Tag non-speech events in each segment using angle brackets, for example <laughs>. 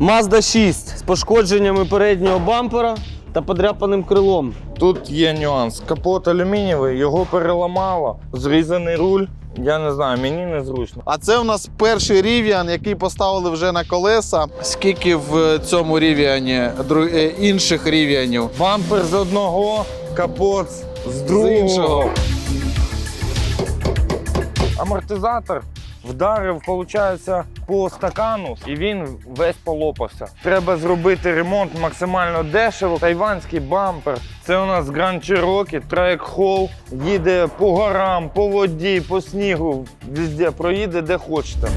Mazda 6 з пошкодженнями переднього бампера та подряпаним крилом. Тут є нюанс. Капот алюмінієвий, його переламало, зрізаний руль. Я не знаю, мені незручно. А це у нас перший рів'ян, який поставили вже на колеса. Скільки в цьому рів'яні дру- е, інших рів'янів? Бампер з одного, капот з другого. іншого. Амортизатор вдарив, виходить, по стакану, і він весь полопався. Треба зробити ремонт максимально дешево. Тайванський бампер. Це у нас Grand Cherokee, Track Hall. Їде по горам, по воді, по снігу. Везде проїде, де хочете.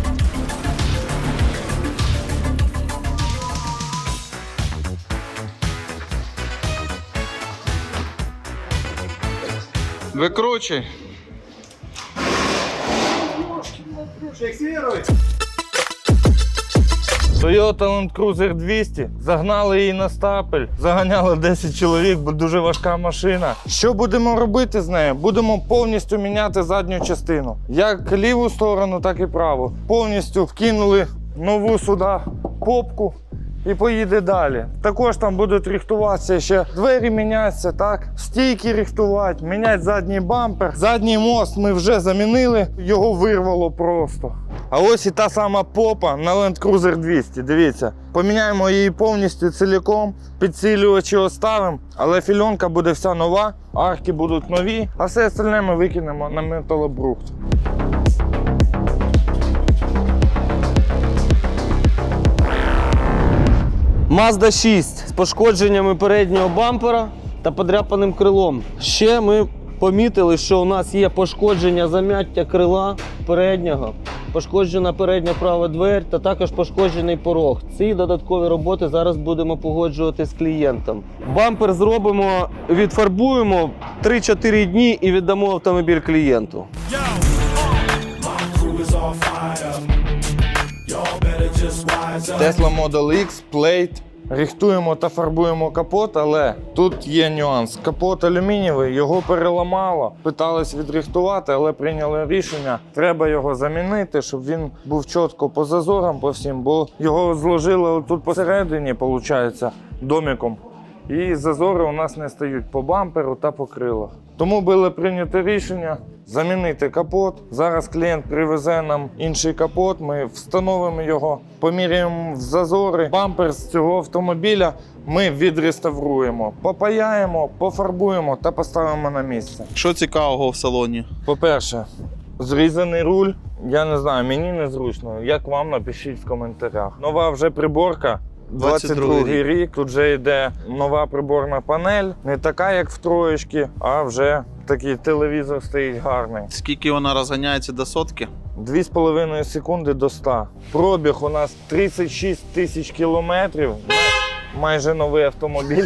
Викручуй. Toyota Land Cruiser 200. Загнали її на стапель, заганяли 10 чоловік, бо дуже важка машина. Що будемо робити з нею? Будемо повністю міняти задню частину. Як ліву сторону, так і праву. Повністю вкинули нову сюди попку. І поїде далі. Також там будуть рихтуватися ще двері міняться, так? Стійки рихтувати, міняти задній бампер. Задній мост ми вже замінили, його вирвало просто. А ось і та сама попа на Land Cruiser 200. Дивіться, поміняємо її повністю ціліком, підсилювачі оставимо, але фільонка буде вся нова, арки будуть нові, а все остальне ми викинемо на металобрухт. Mazda 6 з пошкодженнями переднього бампера та подряпаним крилом. Ще ми помітили, що у нас є пошкодження замяття крила переднього, пошкоджена передня права двері та також пошкоджений порог. Ці додаткові роботи зараз будемо погоджувати з клієнтом. Бампер зробимо, відфарбуємо 3-4 дні і віддамо автомобіль клієнту. crew is Tesla Model X, Plate. Рихтуємо та фарбуємо капот, але тут є нюанс. Капот алюмінієвий, його переламало. Питались відрихтувати, але прийняли рішення. Треба його замінити, щоб він був чітко по зазорам по всім, бо його зложили тут посередині, виходить, домиком. І зазори у нас не стають по бамперу та по крилах. Тому було прийнято рішення замінити капот. Зараз клієнт привезе нам інший капот. Ми встановимо його, поміряємо в зазори. Бампер з цього автомобіля ми відреставруємо, попаяємо, пофарбуємо та поставимо на місце. Що цікавого в салоні? По-перше, зрізаний руль. Я не знаю, мені незручно. Як вам напишіть в коментарях. Нова вже приборка. 22 22-й рік. Тут вже йде нова приборна панель, не така, як в троєчки, а вже такий телевізор стоїть гарний. Скільки вона розганяється до сотки? 2,5 секунди до 100. Пробіг у нас 36 тисяч кілометрів. Майже новий автомобіль.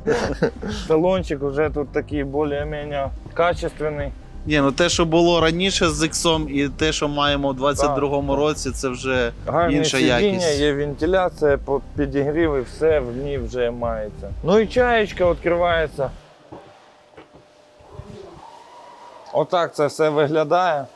<laughs> Салончик вже тут такий більш-менш качественний. Ні, ну те, що було раніше з Іксом, і те, що маємо в 22-му році, це вже Гарне інша сидіння, якість. є вентиляція, підігрів і все в ній вже мається. Ну і чаєчка відкривається. Отак це все виглядає.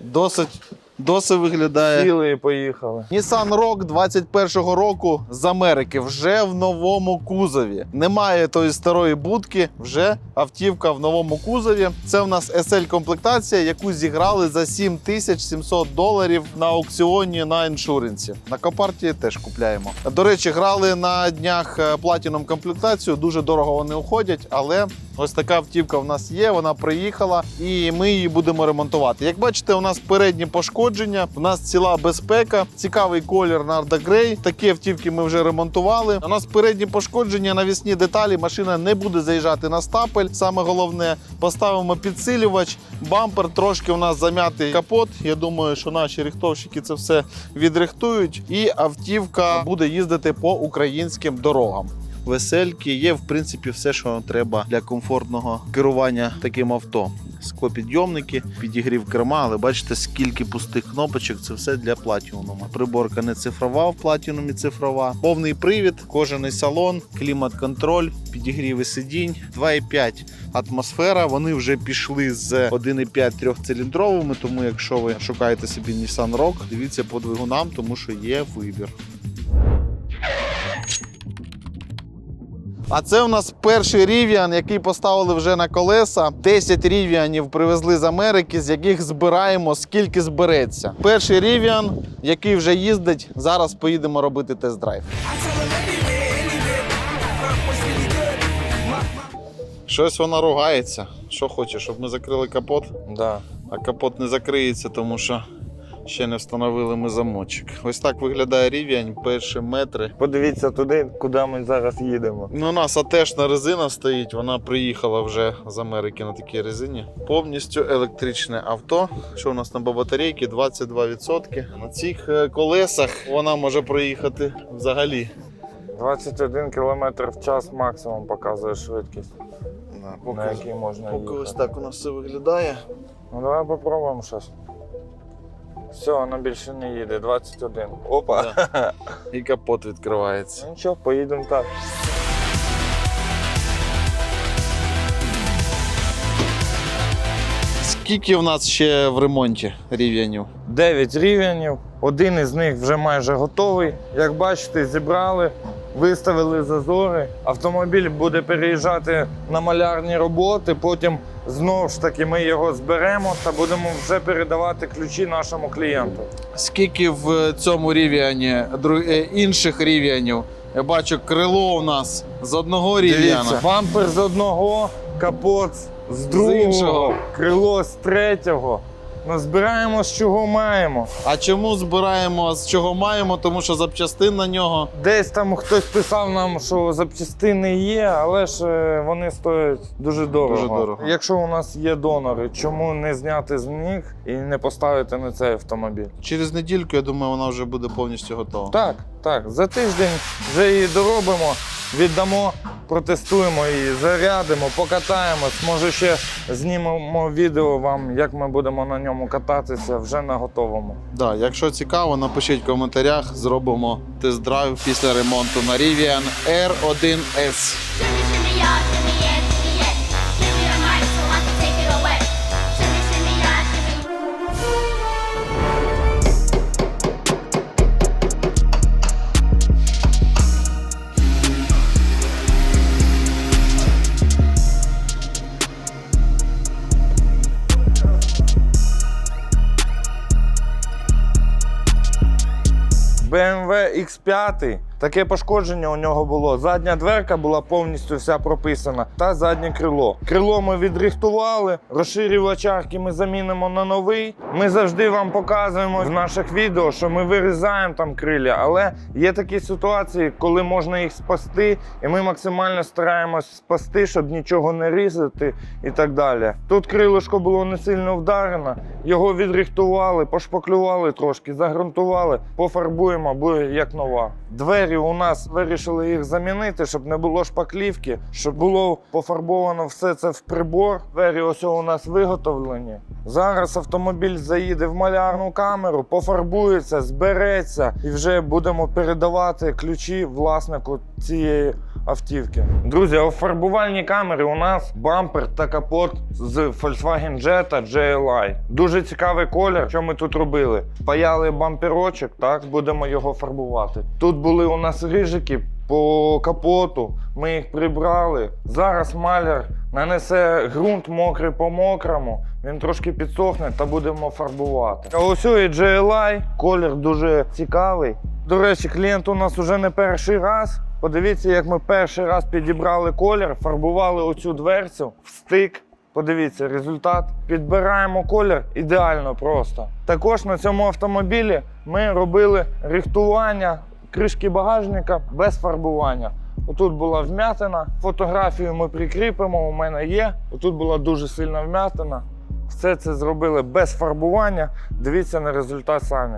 Досить, досить виглядає. Сіли і поїхали. Nissan Rogue 21-го року з Америки вже в новому кузові. Немає тої старої будки, вже автівка в новому кузові. Це в нас SL комплектація, яку зіграли за 7700 доларів на аукціоні на іншуренсі. На Копарті теж купляємо. До речі, грали на днях платіном комплектацію. Дуже дорого вони уходять, але ось така автівка в нас є. Вона приїхала, і ми її будемо ремонтувати. Як бачите, у нас передні пошкодження, у нас ціла безпека, цікавий колір Narda Grey. Такі автівки ми вже ремонтували. У нас передні пошкодження, навісні деталі. Машина не буде заїжджати на стапель. Саме головне, поставимо підсилювач, бампер. Трошки у нас зам'ятий капот. Я думаю, що наші рихтовщики це все відрихтують, і автівка буде їздити по українським дорогам. Весельки є, в принципі, все, що треба для комфортного керування таким авто. Склопідйомники, підігрів керма, але бачите, скільки пустих кнопочок, це все для платінума. Приборка не цифрова, в платінумі цифрова. Повний привід, кожаний салон, клімат-контроль, підігріви сидінь, 2,5 атмосфера. Вони вже пішли з 1,5 трьохциліндровими, тому якщо ви шукаєте собі Nissan Rogue, дивіться по двигунам, тому що є вибір. А це у нас перший рівіан, який поставили вже на колеса. 10 рівіанів привезли з Америки, з яких збираємо скільки збереться. Перший рівіан, який вже їздить. Зараз поїдемо робити тест-драйв. Щось вона ругається. Що хоче, щоб ми закрили капот, Да. а капот не закриється, тому що ще не встановили ми замочок. Ось так виглядає рівень, перші метри. Подивіться туди, куди ми зараз їдемо. Ну, у нас атешна резина стоїть, вона приїхала вже з Америки на такій резині. Повністю електричне авто. Що у нас на батарейки? 22%. На цих е, колесах вона може проїхати взагалі. 21 км в час максимум показує швидкість, На, на поки, якій можна поки ось так у нас все виглядає. Ну давай попробуємо щось. Все, вона більше не їде, 21. Опа. Да. <laughs> І капот відкривається. Ну нічого, поїдемо так. Скільки в нас ще в ремонті рівнянів? 9 рівнів, один із них вже майже готовий. Як бачите, зібрали, виставили зазори. Автомобіль буде переїжджати на малярні роботи. Потім знову ж таки ми його зберемо та будемо вже передавати ключі нашому клієнту. Скільки в цьому рівні е, інших рівнянів? Я бачу, крило у нас з одного рівня. Бампер з одного, капот з другого, з крило з третього. Збираємо з чого маємо. А чому збираємо з чого маємо? Тому що запчастин на нього Десь там хтось писав нам, що запчастини є, але ж е, вони стоять дуже дорого. Дуже дорого. Якщо у нас є донори, чому не зняти з них і не поставити на цей автомобіль? через недільку, я думаю, вона вже буде повністю готова. Так, так, за тиждень вже її доробимо, віддамо, протестуємо її, зарядимо, покатаємось. Може ще знімемо відео вам, як ми будемо на ньому кататися вже на готовому. Да, якщо цікаво, напишіть в коментарях, зробимо тест-драйв після ремонту на Rivian R1S. BMW X5. Таке пошкодження у нього було. Задня дверка була повністю вся прописана, та заднє крило. Крило ми відрихтували, розширювач арки ми замінимо на новий. Ми завжди вам показуємо в наших відео, що ми вирізаємо там криля, але є такі ситуації, коли можна їх спасти, і ми максимально стараємось спасти, щоб нічого не різати і так далі. Тут крилишко було не сильно вдарено, його відрихтували, пошпаклювали трошки, загрунтували, пофарбуємо, буде як нова. Двері у нас вирішили їх замінити, щоб не було шпаклівки, щоб було пофарбовано все це в прибор. Двері ось у нас виготовлені. Зараз автомобіль заїде в малярну камеру, пофарбується, збереться і вже будемо передавати ключі власнику цієї автівки. Друзі, у фарбувальній камері у нас бампер та капот з Volkswagen Jetta GLI. Дуже цікавий колір. Що ми тут робили? Паяли бамперочок, так будемо його фарбувати. Тут були у нас рижики по капоту. Ми їх прибрали. Зараз маляр нанесе ґрунт мокрий по мокрому. Він трошки підсохне та будемо фарбувати. А ось і GLI. Колір дуже цікавий. До речі, клієнт у нас уже не перший раз. Подивіться, як ми перший раз підібрали колір, фарбували оцю дверцю в стик. Подивіться результат. Підбираємо колір ідеально просто. Також на цьому автомобілі ми робили рихтування кришки багажника без фарбування. Отут була вмятина. Фотографію ми прикріпимо. У мене є. Отут була дуже сильна вмятина. Все це зробили без фарбування. Дивіться на результат самі.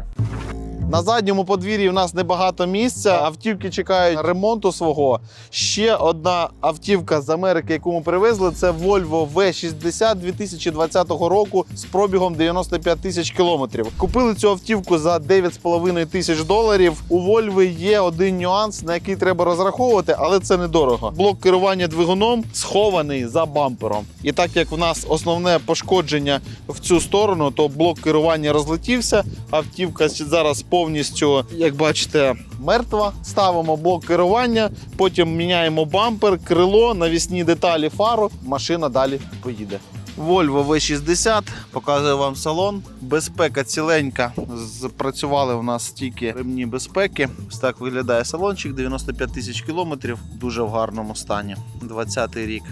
На задньому подвір'ї в нас небагато місця. Автівки чекають ремонту свого. Ще одна автівка з Америки, яку ми привезли, це Volvo V60 2020 року з пробігом 95 тисяч кілометрів. Купили цю автівку за 9,5 тисяч доларів. У Volvo є один нюанс, на який треба розраховувати, але це недорого. Блок керування двигуном схований за бампером. І так як в нас основне пошкодження в цю сторону, то блок керування розлетівся. Автівка зараз повністю, як бачите, мертва. Ставимо блок керування, потім міняємо бампер, крило, навісні деталі, фару. Машина далі поїде. Volvo V60, показую вам салон. Безпека ціленька. Запрацювали у нас тільки ремні безпеки. Ось так виглядає салончик. 95 тисяч кілометрів. Дуже в гарному стані. 20-й рік.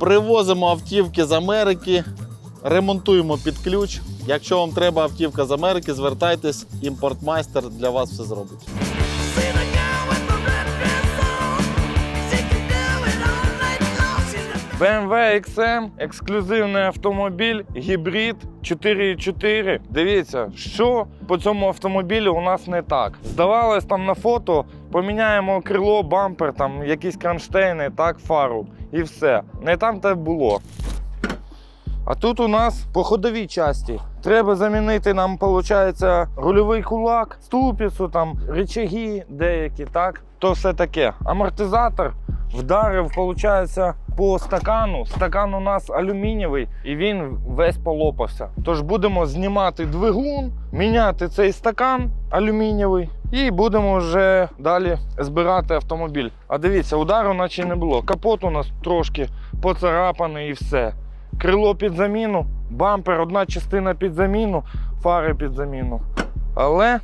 Привозимо автівки з Америки, ремонтуємо під ключ. Якщо вам треба автівка з Америки, звертайтесь, імпортмайстер для вас все зробить. BMW XM ексклюзивний автомобіль, гібрид 4.4. Дивіться, що по цьому автомобілю у нас не так. Здавалось, там на фото поміняємо крило, бампер, там якісь кронштейни, так, фару і все. Не там те було. А тут у нас по ходовій часті. Треба замінити нам, виходить, рульовий кулак, ступицю, там, рычаги деякі, так? То все таке. Амортизатор вдарив, виходить, по стакану. Стакан у нас алюмінієвий і він весь полопався. Тож будемо знімати двигун, міняти цей стакан алюмінієвий і будемо вже далі збирати автомобіль. А дивіться, удару наче не було. Капот у нас трошки поцарапаний і все. Крило під заміну, бампер, одна частина під заміну, фари під заміну. Але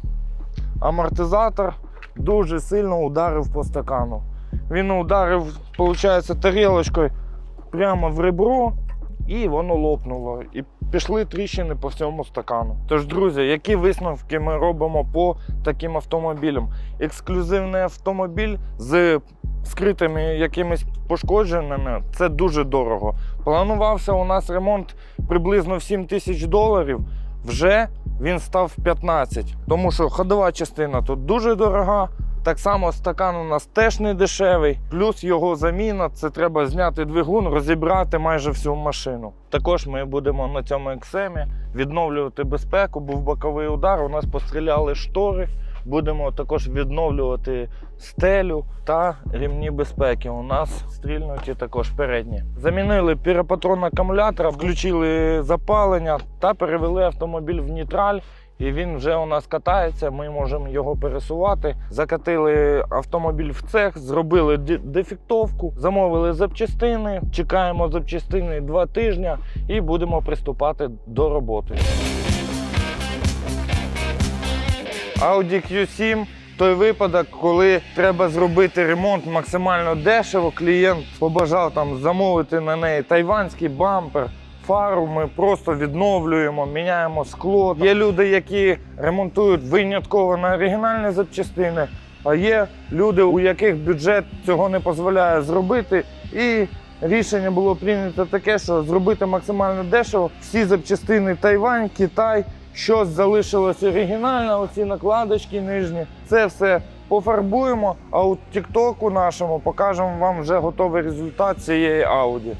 амортизатор дуже сильно ударив по стакану. Він ударив, виходить, тарілочкою прямо в ребро, і воно лопнуло. І пішли тріщини по всьому стакану. Тож, друзі, які висновки ми робимо по таким автомобілям? Ексклюзивний автомобіль з скритими якимись пошкодженнями це дуже дорого. Планувався у нас ремонт приблизно в 7 тисяч доларів. Вже він став 15, тому що ходова частина тут дуже дорога. Так само стакан у нас теж не дешевий, плюс його заміна це треба зняти двигун, розібрати майже всю машину. Також ми будемо на цьому ексемі відновлювати безпеку. Був боковий удар. У нас постріляли штори. Будемо також відновлювати стелю та рівні безпеки. У нас стрільнуті також передні. Замінили піропатрон акумулятора, включили запалення та перевели автомобіль в нейтраль. І він вже у нас катається, ми можемо його пересувати. Закатили автомобіль в цех, зробили дефектовку, замовили запчастини. Чекаємо запчастини два тижні і будемо приступати до роботи. Audi Q7 той випадок, коли треба зробити ремонт максимально дешево. Клієнт побажав там замовити на неї тайванський бампер. Фару ми просто відновлюємо, міняємо скло. Є люди, які ремонтують винятково на оригінальні запчастини, а є люди, у яких бюджет цього не дозволяє зробити. І рішення було прийнято таке, що зробити максимально дешево. Всі запчастини Тайвань, Китай, щось залишилось оригінальне, оці накладочки нижні. Це все пофарбуємо, а у Тіктоку нашому покажемо вам вже готовий результат цієї Audi.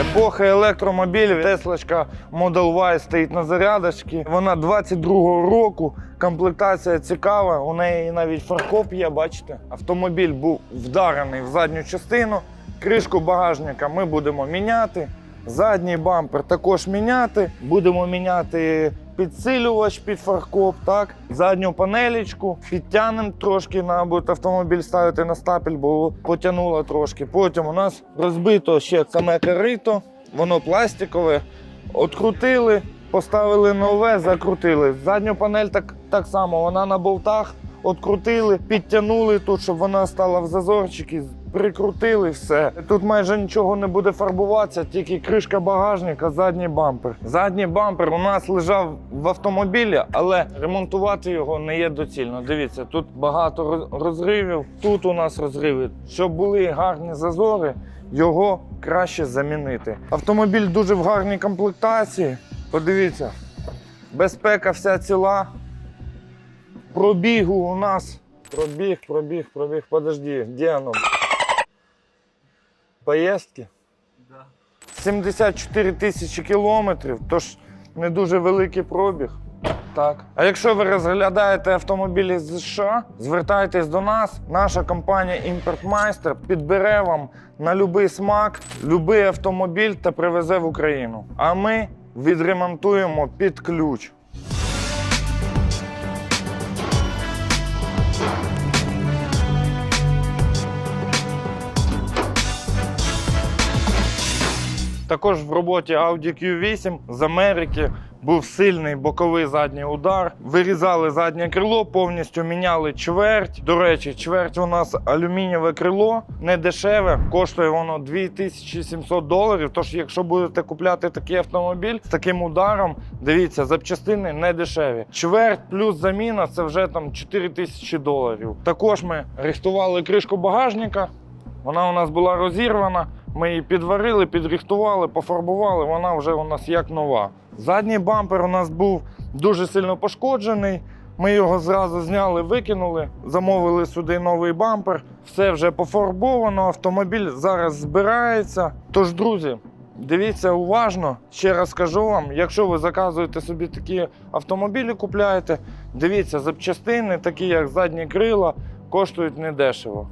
Епоха електромобілів. Теслочка Model Y стоїть на зарядочці. Вона 22-го року. Комплектація цікава. У неї навіть фаркоп є, бачите. Автомобіль був вдарений в задню частину. Кришку багажника ми будемо міняти. Задній бампер також міняти. Будемо міняти підсилювач під фаркоп, так? Задню панелічку. Підтягнемо трошки на буде автомобіль ставити на стапель, бо потягнуло трошки. Потім у нас розбито ще саме корито, воно пластикове. Открутили, поставили нове, закрутили. Задню панель так, так само, вона на болтах. Открутили, підтягнули тут, щоб вона стала в зазорчики, прикрутили все. Тут майже нічого не буде фарбуватися, тільки кришка багажника, задній бампер. Задній бампер у нас лежав в автомобілі, але ремонтувати його не є доцільно. Дивіться, тут багато розривів, тут у нас розриви. Щоб були гарні зазори, його краще замінити. Автомобіль дуже в гарній комплектації. Подивіться, безпека вся ціла. Пробігу у нас. Пробіг, пробіг, пробіг. Подожди, де оно? Поїздки? Да. 74 тисячі кілометрів, тож не дуже великий пробіг. Так. А якщо ви розглядаєте автомобілі з США, звертайтесь до нас. Наша компанія Імпортмайстер підбере вам на будь-який смак будь-який автомобіль та привезе в Україну. А ми відремонтуємо під ключ. Також в роботі Audi Q8 з Америки був сильний боковий задній удар. Вирізали заднє крило, повністю міняли чверть. До речі, чверть у нас алюмінієве крило, не дешеве, коштує воно 2700 доларів. Тож, якщо будете купляти такий автомобіль з таким ударом, дивіться, запчастини не дешеві. Чверть плюс заміна це вже там 4000 доларів. Також ми рихтували кришку багажника. Вона у нас була розірвана. Ми її підварили, підрихтували, пофарбували. Вона вже у нас як нова. Задній бампер у нас був дуже сильно пошкоджений. Ми його зразу зняли, викинули, замовили сюди новий бампер. Все вже пофарбовано. Автомобіль зараз збирається. Тож, друзі, дивіться уважно. Ще раз скажу вам: якщо ви заказуєте собі такі автомобілі, купляєте, дивіться, запчастини, такі як задні крила, коштують недешево.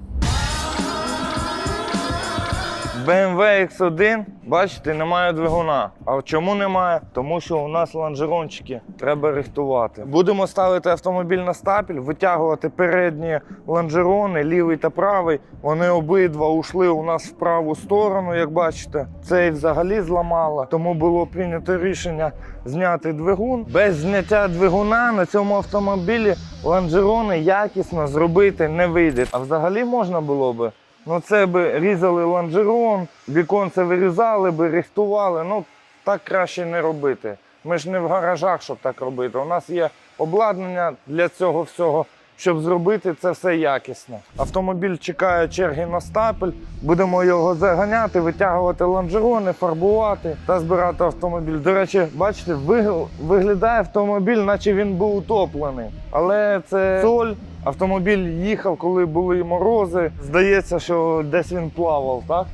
BMW X1, бачите, немає двигуна. А чому немає? Тому що у нас лонжерончики треба рихтувати. Будемо ставити автомобіль на стапель, витягувати передні лонжерони, лівий та правий. Вони обидва ушли у нас в праву сторону, як бачите. Цей взагалі зламало, тому було прийнято рішення зняти двигун. Без зняття двигуна на цьому автомобілі лонжерони якісно зробити не вийде. А взагалі можна було би. Ну, це би різали лонжерон, віконце вирізали би, рихтували. Ну, так краще не робити. Ми ж не в гаражах, щоб так робити. У нас є обладнання для цього всього, щоб зробити це все якісно. Автомобіль чекає черги на стапель, будемо його заганяти, витягувати лонжерони, фарбувати та збирати автомобіль. До речі, бачите, вигл- виглядає автомобіль, наче він був утоплений. Але це соль. Автомобіль їхав, коли були морози. Здається, що десь він плавав, так?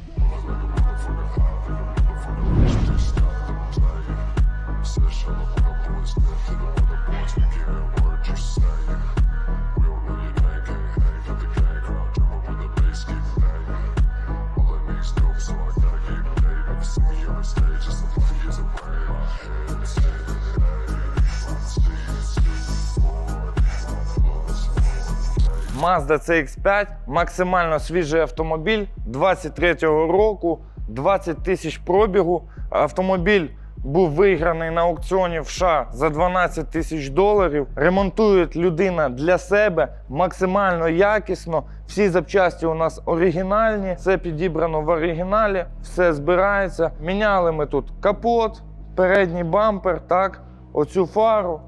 Mazda CX5 максимально свіжий автомобіль 23-го року, 20 тисяч пробігу. Автомобіль був виграний на аукціоні в США за 12 тисяч доларів. Ремонтує людина для себе максимально якісно. Всі запчасті у нас оригінальні, все підібрано в оригіналі, все збирається. Міняли ми тут капот, передній бампер, так, оцю фару.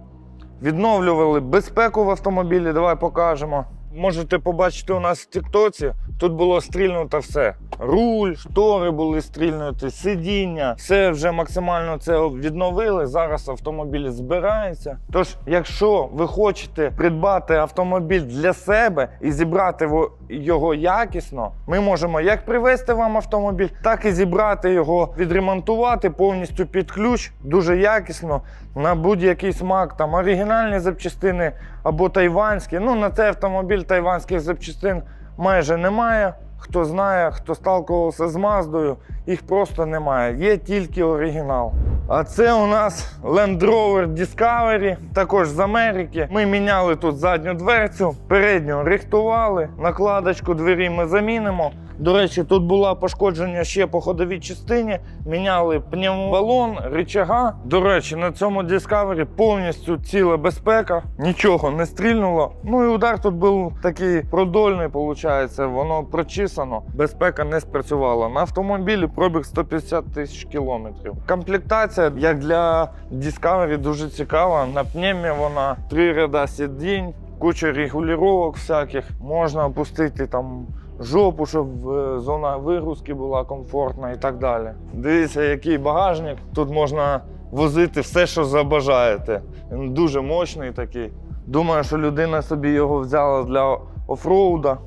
Відновлювали безпеку в автомобілі. Давай покажемо. Можете побачити у нас в Тіктоці. Тут було стрільнуто все. Руль, штори були стрільнуті, сидіння. Все вже максимально це відновили. Зараз автомобіль збирається. Тож, якщо ви хочете придбати автомобіль для себе і зібрати його якісно, ми можемо як привезти вам автомобіль, так і зібрати його, відремонтувати повністю під ключ, дуже якісно на будь-який смак, там оригінальні запчастини або тайванські. Ну на цей автомобіль тайванських запчастин майже немає. Хто знає, хто сталкувався з Маздою, їх просто немає. Є тільки оригінал. А це у нас Land Rover Discovery, також з Америки. Ми міняли тут задню дверцю, передню рихтували, накладочку двері ми замінимо. До речі, тут було пошкодження ще по ходовій частині. Міняли пневмобалон, рычага. До речі, на цьому Discovery повністю ціла безпека, нічого не стрільнуло. Ну і удар тут був такий продольний, виходить, воно прочисано. Безпека не спрацювала. На автомобілі пробіг 150 тисяч кілометрів. Комплектація, як для Discovery, дуже цікава. На пневмі вона три ряда сидінь, куча регулювання всяких. Можна опустити там жопу, щоб е, зона вигрузки була комфортна і так далі. Дивіться, який багажник. Тут можна возити все, що забажаєте. Він дуже мощний такий. Думаю, що людина собі його взяла для офроуда.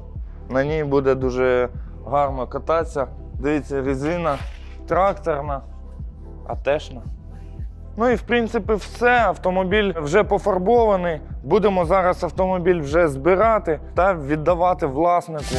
На ній буде дуже гарно кататися. Дивіться, резина тракторна, атешна. Ну і в принципі все. Автомобіль вже пофарбований. Будемо зараз автомобіль вже збирати та віддавати власнику.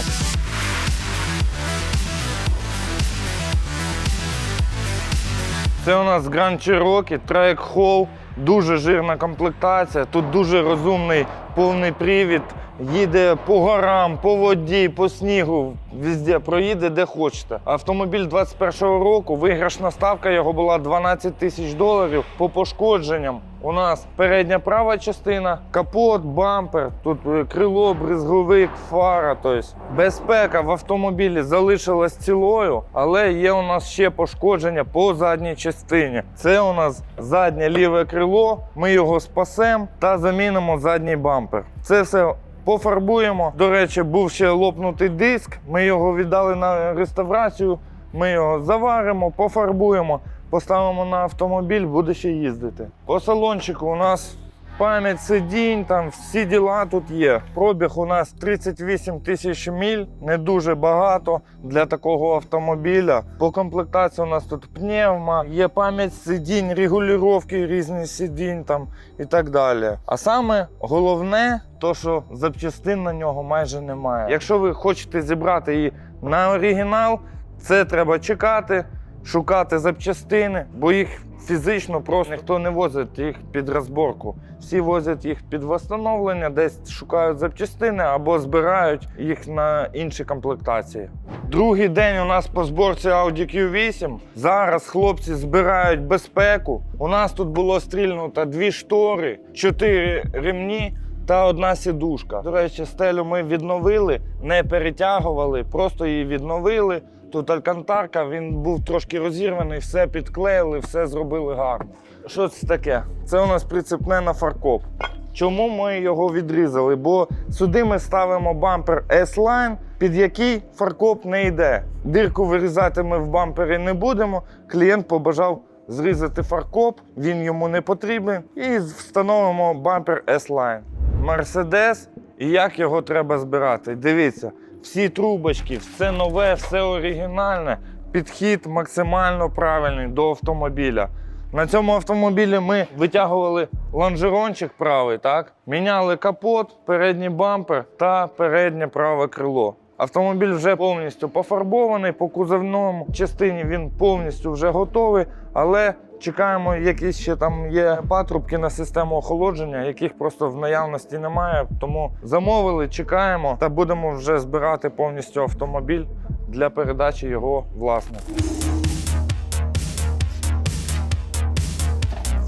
Це у нас Grand Cherokee Track Hall Дуже жирна комплектація, тут дуже розумний повний привід. Їде по горам, по воді, по снігу, везде проїде де хочете. Автомобіль 21-го року, виграшна ставка його була 12 тисяч доларів по пошкодженням. У нас передня права частина, капот, бампер, тут е, крило, бризговик, фара. Тобто безпека в автомобілі залишилась цілою, але є у нас ще пошкодження по задній частині. Це у нас заднє ліве крило. Ми його спасемо та замінимо задній бампер. Це все пофарбуємо. До речі, був ще лопнутий диск. Ми його віддали на реставрацію. Ми його заваримо, пофарбуємо, поставимо на автомобіль, буде ще їздити. По салончику у нас пам'ять сидінь, там всі діла тут є. Пробіг у нас 38 тисяч міль, не дуже багато для такого автомобіля. По комплектації у нас тут пневма, є пам'ять сидінь, регулювання різні сидінь там і так далі. А саме головне, то що запчастин на нього майже немає. Якщо ви хочете зібрати її на оригінал, це треба чекати, шукати запчастини, бо їх фізично просто ніхто не возить їх під розборку. Всі возять їх під встановлення, десь шукають запчастини або збирають їх на інші комплектації. Другий день у нас по зборці Audi Q8. Зараз хлопці збирають безпеку. У нас тут було стрільнуто дві штори, чотири ремні та одна сідушка. До речі, стелю ми відновили, не перетягували, просто її відновили. Тут алькантарка, він був трошки розірваний, все підклеїли, все зробили гарно. Що це таке? Це у нас прицепне на фаркоп. Чому ми його відрізали? Бо сюди ми ставимо бампер S-Line, під який фаркоп не йде. Дирку вирізати ми в бампері не будемо. Клієнт побажав зрізати фаркоп, він йому не потрібен. І встановимо бампер S-Line. Мерседес і як його треба збирати. Дивіться, всі трубочки, все нове, все оригінальне. Підхід максимально правильний до автомобіля. На цьому автомобілі ми витягували лонжерончик правий, так? міняли капот, передній бампер та переднє праве крило. Автомобіль вже повністю пофарбований, по кузовному частині він повністю вже готовий, але чекаємо, якісь ще там є патрубки на систему охолодження, яких просто в наявності немає. Тому замовили, чекаємо та будемо вже збирати повністю автомобіль для передачі його власнику.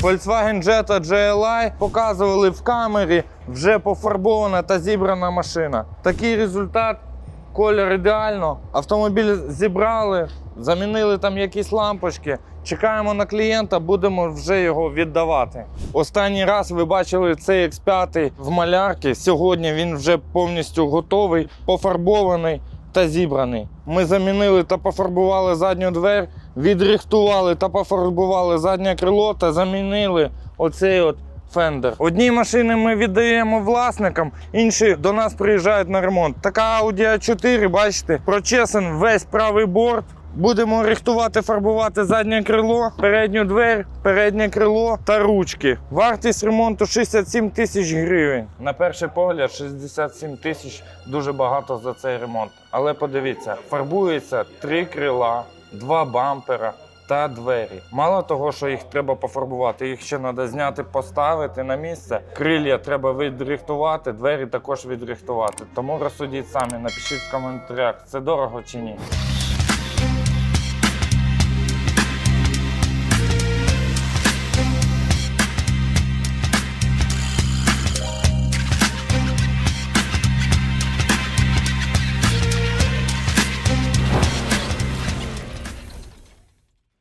Volkswagen Jetta GLI показували в камері вже пофарбована та зібрана машина. Такий результат, колір ідеально. Автомобіль зібрали, замінили там якісь лампочки. Чекаємо на клієнта, будемо вже його віддавати. Останній раз ви бачили цей X5 в малярці. Сьогодні він вже повністю готовий, пофарбований та зібраний. Ми замінили та пофарбували задню двері, відрихтували та пофарбували заднє крило та замінили оцей от фендер. Одні машини ми віддаємо власникам, інші до нас приїжджають на ремонт. Така Audi a 4 бачите, прочесан весь правий борт. Будемо рихтувати, фарбувати заднє крило, передню двері, переднє крило та ручки. Вартість ремонту 67 тисяч гривень. На перший погляд, 67 тисяч дуже багато за цей ремонт. Але подивіться, фарбується три крила, два бампера. Та двері. Мало того, що їх треба пофарбувати, їх ще треба зняти, поставити на місце. Крилля треба відрихтувати, двері також відрихтувати. Тому розсудіть самі, напишіть в коментарях, це дорого чи ні.